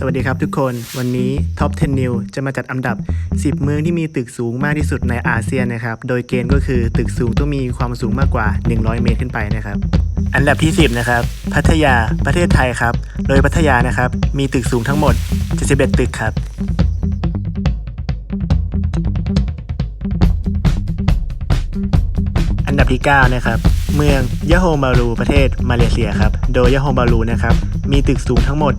สวัสดีครับทุกคน วันนี้ Top 10 New จะมาจัดอันดับ 10 เมืองที่มีตึกสูงมากที่สุดในอาเซียนนะครับ โดยเกณฑ์ก็คือตึกสูงต้องมีความสูงมากกว่า 100 เมตรขึ้นไปนะครับ อันดับที่ 10 นะครับ พัทยา ประเทศไทยครับ โดยพัทยานะครับ มีตึกสูงทั้งหมด 71 ตึกครับ อันดับที่ 9 นะครับ เมืองยะโฮมารูประเทศมาเลเซียครับ โดยยะโฮมารูนะครับ มีตึกสูงทั้งหมด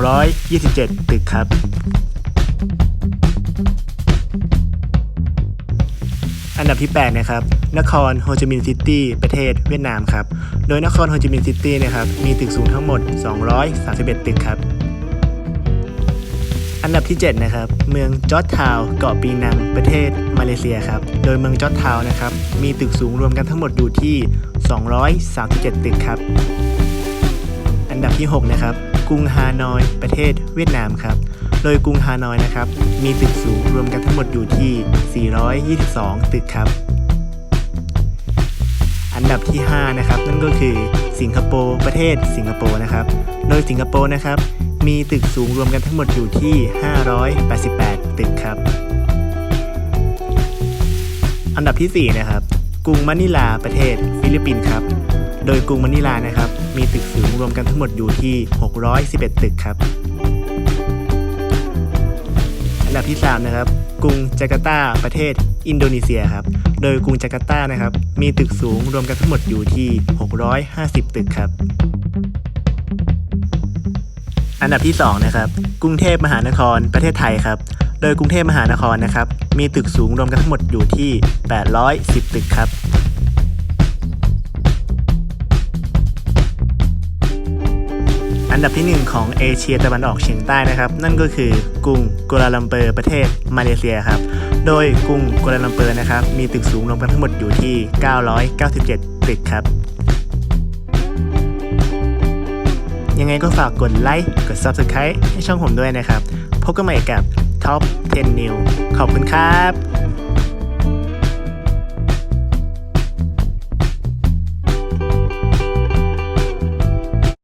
227 ตึกครับ อันดับที่ 8 นะครับ นครโฮจิมินห์ซิตี้ประเทศเวียดนามครับ โดยนครโฮจิมินห์ซิตี้นะครับ มีตึกสูงทั้งหมด 231 ตึกครับ อันดับที่ 7 นะครับ เมืองจอร์จทาว์เกาะปีนัง ประเทศมาเลเซียครับ โดยเมืองจอร์จทาว์นะครับ มีตึกสูงรวมกันทั้งหมดอยู่ที่ 237 ตึกครับ อันดับที่ 6 นะครับ กรุงฮานอย ประเทศเวียดนามครับ โดยกรุงฮานอยนะครับ มีตึกสูงรวมกันทั้งหมดอยู่ที่ 422 ตึกครับ อันดับที่ 5 นะครับ นั่นก็คือสิงคโปร์ ประเทศสิงคโปร์นะครับ โดยสิงคโปร์นะครับ มีตึกสูงรวมกันทั้งหมดอยู่ที่ 588 ตึกครับ อันดับที่ 4 นะครับ กรุงมะนิลาประเทศฟิลิปปินส์ครับ โดยกรุงมะนิลานะครับ มีตึกสูงรวมกันทั้งหมดอยู่ที่ 611 ตึกครับ อันดับที่ 3 นะครับ กรุงจาการ์ตาประเทศอินโดนีเซียครับ โดยกรุงจาการ์ตานะครับ มีตึกสูงรวมกันทั้งหมดอยู่ที่ 650 ตึกครับ อันดับที่2นะครับกรุงเทพมหานครประเทศไทยครับ โดยกรุงเทพมหานครนะครับมีตึกสูงรวมกันทั้งหมดอยู่ที่ 810 ตึกครับอันดับที่ 1 ของเอเชียตะวันออกเฉียงใต้นะครับ นั่นก็คือกรุงกัวลาลัมเปอร์ประเทศมาเลเซียครับ โดยกรุงกัวลาลัมเปอร์นะครับมีตึกสูงรวมกันทั้งหมดอยู่ที่ 997 ตึกครับ ยังไงก็ฝากกดไลค์ กด Subscribe ให้ช่องผมด้วยนะครับ พบกันใหม่กับ Top 10 New ขอบคุณครับ